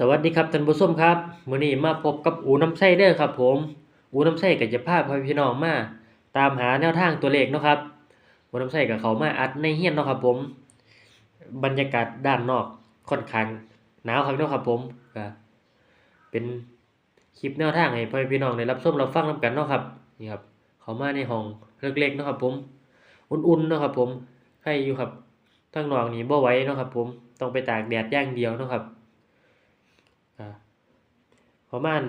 สวัสดีครับท่านผู้ชมครับมื้อนี้มาพบกับอูน้ำไส้เด้อครับ ผม อูน้ำไส้ก็จะพาพพี่น้องมาตามหาแนวทางตัวเลขเนาะครับอูน้ำไส้ก็เข้ามาอัดในเฮียนเนาะครับ ผม บรรยากาศด้านนอกค่อนข้างหนาวครับเนาะครับ ผมก็เป็นคลิปแนวทางให้พ่อพี่น้องได้รับชมรับฟังนํกันเนาะครับนี่ครับ เข้ามาในห้องเล็กๆเนาะครับ ผม อุ่นๆเนาะครับ ผมใครอยู่ครับทางนอกนี่บ่ไหวเนาะครับ ผมต้องไปตากแดดอย่างเดียวเนาะครับ ประมาณ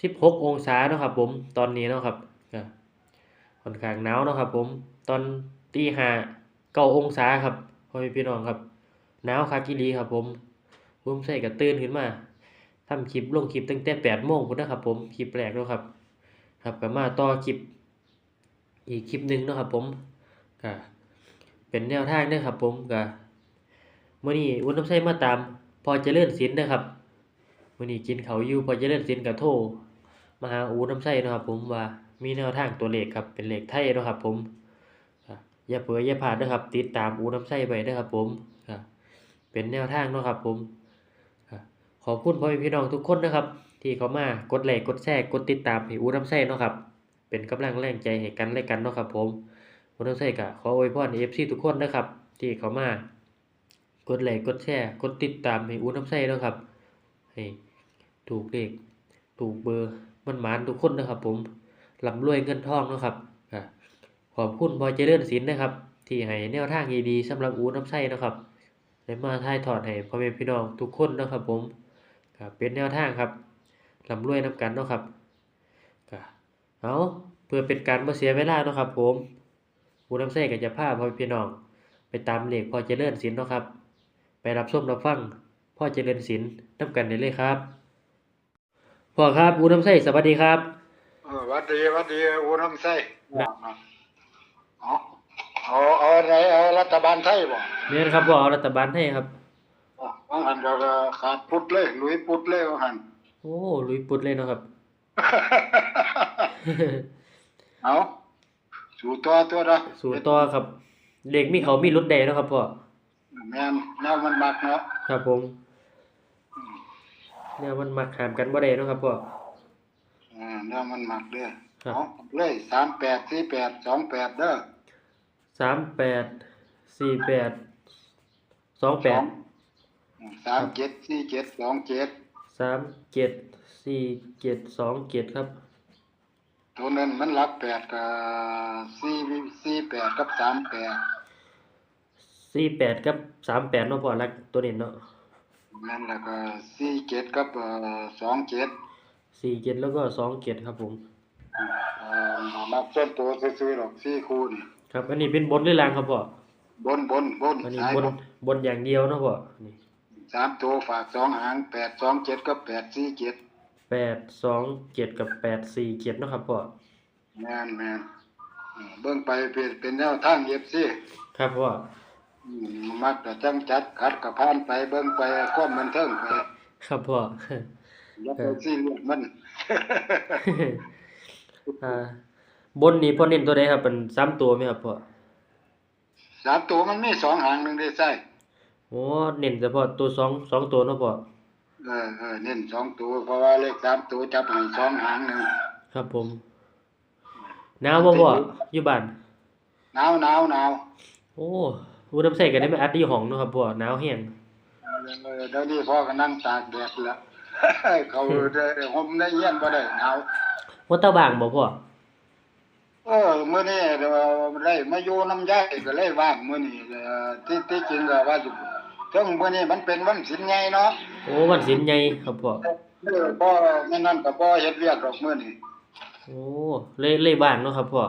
สิบหกองศาเนาะครับ ผม ตอนนี้เนาะครับก็ค่อนข้างหนาวเนาะครับ ผม ตอนตีห้าเก้าองศาครับพ่อพี่น้องครับหนาวคักอีหลีครับ ผมผมใส่ก็ตื่นขึ้นมาทำคลิปลงคลิปตั้งแต่แปดโมงพุ่นนะครับ ผมคลิปแรกเนาะครับ ครับก็มาต่อคลิป อีกคลิปหนึ่งเนาะครับ ผมก็เป็นแนวทางเด้อครับ ผมก็เมื้อนี้อุ่นน้ำใส่มาตาม พอจะเจริญศิลป์นะครับ มื้อนี้กินเขาอยู่พอจริญศิลป์ก็โทมหาอูน้ำไส้นะครับ ผมว่ามีแนวทางตัวเลขครับเป็นเลขไทยนะครับ ผมอย่าเผลออย่าพลาดนะครับ ติดตามอูน้ำไส้ไว้เด้อครับ ผมเป็นแนวทางนะครับ ผมขอบคุณพ่อแม่พี่น้องทุกคนนะครับ ที่เขามากดไลค์กดแชร์กดติดตามให้อูน้ำไส้เนาะครับ เป็นกำลังแรงใจให้กันและกันเนาะครับ ผมอูน้ำไส้ก็ขออวยพร FC ทุกคนนะครับ ที่เขามากดไลค์กดแชร์กดติดตามให้อูน้ำไส้เนาะครับ ให้ถูกเลขถูกเบอร์มันหมานทุกคนนะครับ ผมร่ำรวยเงินทองนะครับขอบคุณพอยเจริญศิลป์นะครับ ที่ให้แนวทางดีๆสำหรับอูน้ำไส้นะครับได้มาถ่ายทอดให้พ่อแม่พี่น้องทุกคนนะครับ ผมเป็นแนวทางครับร่ำรวยนํกันนะครับเอาเพื่อเป็นการบ่เสียเวลานะครับ ผมอูน้ำไส้ก็จะพาพ่อแม่พี่น้อง ไปตามเลขพอเจริญศิลป์นะครับ ไปรับชมรับฟัง พ่อเจริญศิลป์นํกันได้เลยครับพ่อครับอูน้ำไส้สวัสดีครับเออหวัดดีหวัดดีอูน้ำไส้ครับเอาเอาเอาอะไรเอารัฐบาลไทยบ่เนี่ยนะครับพ่อเอารัฐบาลให้ครับอะว่างหันเราก็ขาดพุทธเลยลุยพุทธเลยว่างหันโอ้ลุยปุดเลยเนาะครับ เอาสู่ตัวตัวละสู่ต่อครับเลขมีเขามีรุดใดเนาะครับพ่อแม่นแนวมันมักเนาะครับผม เนี่ยมันมักหามกันบ่ได้เนาะครับพ่ออ่าแนวมันมักเด้อครับเอาเลยสามแปดสี่แปดสองแปดเด้อสามแปดสี่แปดสองแปดสามเจ็ดสี่เจ็ดสองเจ็ดสามเจ็ดสี่เจ็ดสองเจ็ดครับตัวนั้นมันรักแปดกับสี่สี่แปดกับสามแปดสี่แปดกับสามแปดเนาะพ่อรักตัวนี้เนาะ นั่นแล้วก็สี่เจ็ดกับเอ่อสองเจ็ดสี่เจ็ดแล้วก็สองเจ็ดครับผม เอ่อมักส่วนตัวซื้อๆหรอกสี่คูณครับ อันนี้เป็นบนหรือล่างครับพ่อบนบนบนอันนี้สายบนบนบนอย่างเดียวเนาะพ่อนี่สามตัวฝากสองหางแปดสองเจ็ดกับแปดสี่เจ็ดแปดสองเจ็ดกับแปดสี่เจ็ดเนาะครับพ่อแม่นแม่นเออเบิ่งไปเป็นเป็นแนวทางเย็บซี่ครับพ่อ มักแต่จังจัดขัดกับพานไปเบิ่งไปความมันเทิงไป ครับพ่ออย่าไปซี่เลือดมันอ่าบนนี้พ่อเน้นตัวใดครับเป็นสามตัวไหมครับพ่อสามตัวมันมีสองหางหนึ่งได้ใส่โอ้เน้นเฉพาะตัวสองสองตัวเนาะพ่อเออเออเน้นสองตัวเพราะว่าเลขสามตัวจับให้สองหางหนึ่งครับผมหนาวบ่พ่ออยู่บ้านหนาวหนาวหนาวโอ้ อูน้ำใส่กันได้ไหมอัดอยู่ห้องเนาะครับพ่อหนาวแห้งเออเดี๋ยวนี้พ่อก็นั่งตากแดดแล้วเขาได้ห่มได้เย็นบ่ได้หนาวว่าตาบางบ่พ่อเออมื้อนี้เดี๋ยวได้มาอยู่น้ำยายก็เลยว่างมื้อนี้เอ่อที่ที่จริงก็ว่าสิถึงมื้อนี้มันเป็นวันศีลใหญ่เนาะโอ้วันศีลใหญ่ครับพ่อเออบ่แม่นนั่นก็บ่เฮ็ดเวียกดอกมื้อนี้โอ้เลยเลยบ้างเนาะครับพ่อ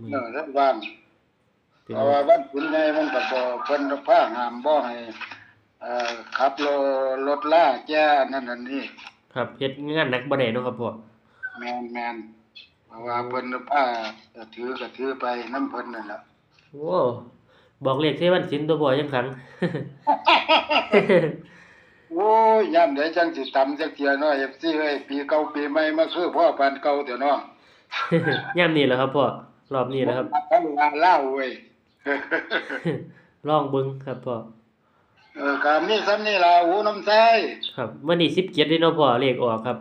มื้อเอนี้อแล้วว่าง เป็นเพราะว่าวันศีลใหญ่มันก็บ่เพิ่นพาห้ามบ่ให้เอ่อขับรถรถลาแจ้นั่นนั่นนี่ครับเฮ็ดงานหนักบ่ได้เนาะครับพ่อแม่นแม่นเพราะว่าเพิ่นพาถือก็ถือไปนำเพิ่นนั่นล่ะโอ้บอกเลขเทวันศีลตัวพ่อยังขังโอ้ยยามใดจังสิตำจักเที่ยเนาะ FC เอ้ยปีเก่าปีใหม่มาคือพ่อปานเก่าเถอะเนาะย่ามนี้แหละครับพ่อรอบนี้แหละครับทั้งงานเล่าเว้ย ลองเบิ่งครับพ่อเออก็มีซ้ำนี่ล่ะหูน้ำใสครับวันนี้17เด้เนาะพ่อเลขออกครับ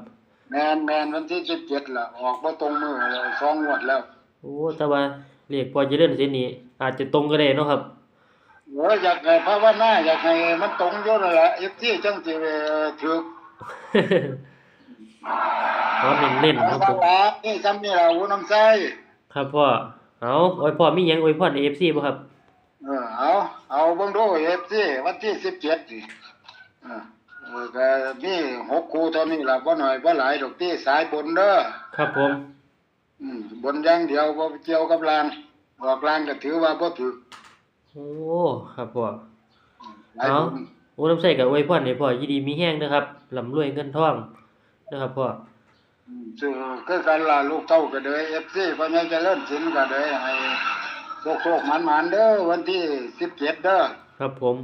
แมนแมนวันที่17ล่ะ ออกบ่ตรงมือแล้วสองงวดแล้ว โอ้แต่ว่าเลขพอเจริญสินนี่อาจจะตรงก็ได้เนาะครับโอ้ยอยากให้ภาวนาอยากให้มันตรงอยู่นั่นล่ะ FT จังสิเอ่อถูกขอเน้นๆครับผมว่านี่ซ้ำนี่ล่ะหูน้ำใสครับพ่อ เอาโอ้ยพ่อมีหยังอวยพร AFC บ่ครับ เออเอาเอาเบิ่งดู FT วันที่17นี่เออเออก็มีหกคู่เท่านี้ล่ะบ่น้อยบ่หลายดอกที่สายบนเด้อครับผม อืมบนอย่างเดียวบ่เกี่ยวกับลางออกลางก็ถือว่าบ่ถูกโอ้ ครับพ่อ หลายเอาบุญโอ้น้ำใส่กับอวยพรให้พ่อยินดีมีแห้งนะครับร่ำรวยเงินทองนะครับพ่อ อืมคือคือกันล่ะลูกเต้าก็เด้อ FC พ่อใหญ่เจริญศิลป์ก็เด้อให้โชคๆหมานๆเด้อวันที่17เด้อครับผม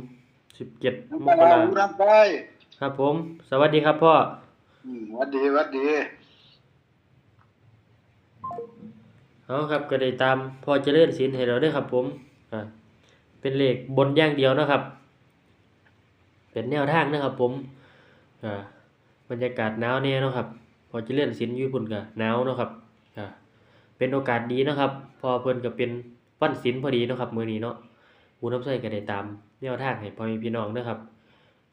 17มน้ำกปลาราหูน้ำไปครับผม สวัสดีครับพ่ออืมหวัดดีหวัดดีเอาครับก็ได้ตามพ่อเจริญศิลป์ให้เราเด้อครับ ผมอ่าเป็นเลขบนอย่างเดียวนะครับ เป็นแนวทางนะครับ ผมอ่าบรรยากาศหนาวแน่เนาะครับ พอเจริญศิลป์อยู่พุ่นก็หนาวเนาะครับอ่าเป็นโอกาสดีนะครับ พอเพิ่นก็เป็นวันศิลป์พอดีเนาะครับมื้อนี้เนาะผู้นำใช้ก็ได้ตามแนวทางให้พ่อแม่พี่น้องเด้อครับ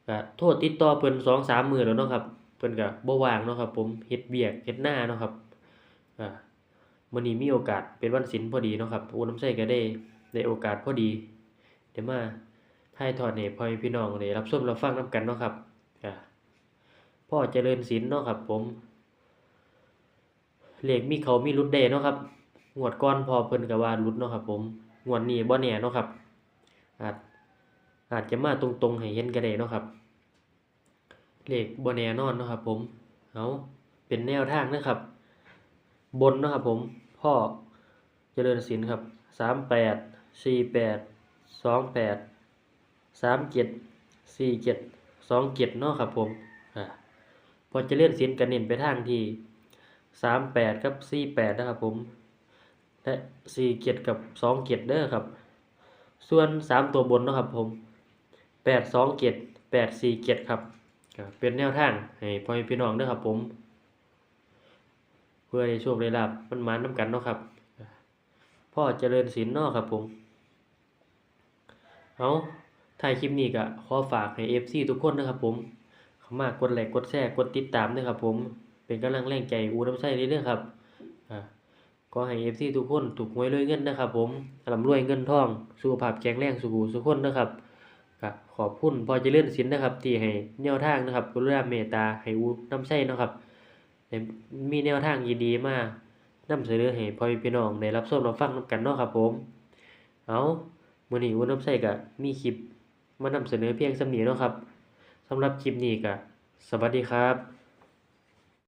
ก็โทษติดต่อเพิ่น2-3มื้อแล้วเนาะครับเพิ่นก็บ่ว่างเนาะครับ ผมเฮ็ดเวียกเฮ็ดหน้าเนาะครับอ่ามื้อนี้มีโอกาสเป็นวันศิลป์พอดีเนาะครับอูน้ำใส่ก็ได้ได้โอกาสพอดีเดี๋ยวมาถ่ายทอดให้พ่อแม่พี่น้องได้รับชมรับฟังนํกันเนาะครับอ่าพ่อเจริญศิลป์เนาะครับผม เลขมีเขามีหลุดได้เนาะครับงวดก่อนพอเพิ่นก็ว่าหลุดเนาะครับผมงวดนี้บ่แน่เนาะครับ อาจอาจจะมาตรงๆให้เห็นก็ได้เนาะครับเลขบ่แน่นอนเนาะครับ ผมเอาเป็นแนวทางนะครับ บนเนาะครับผมพ่อเจริญศิลป์ครับสามแปดสี่แปดสองแปดสามเจ็ดสี่เจ็ดสองเจ็ดเนาะครับผมอ่าพอเจริญศิลป์กันเน้นไปทางที่ สามแปดกับสี่แปดนะครับผมและสี่เจ็ดกับสองเจ็ดเด้อครับ ส่วนสามตัวบนนะครับผมแปดสองเจ็ดแปดสี่เจ็ดครับเป็นแนวทางให้พ่อพี่น้องเด้อครับผม เพื่อให้โชคได้ลาบมันมานน้ำกันเนาะครับ พ่อเจริญศิลป์เนาะครับผมเอาถ่ายคลิปนี้ก็ขอฝากให้ FC ทุกคนนะครับผม เขามากดไลค์กดแชร์กดติดตามด้วยครับผม เป็นกำลังแรงใจอูน้ำใส่เรื่อยๆครับอ่าก็ให้ FC ทุกคนถูกหวยรวยเงินนะครับ ผมร่ำรวยเงินทองสุขภาพแข็งแรงสุขุสุขคนนะครับก็ขอบคุณพอเจริญศิลป์นนะครับ ที่ให้แนวทางนะครับกรุณาเมตตาให้อูน้ำใส่นะครับมีแนวทางดีๆมากนำเสนอให้พ่อแม่พี่น้องได้รับชมรับฟังนำกันเนาะครับ ผม เอามื้อนี้อุ่นน้ำใสก็มีคลิปมานำเสนอเพียงสำนีเนาะครับสำหรับคลิปนี้ก็สวัสดีครับ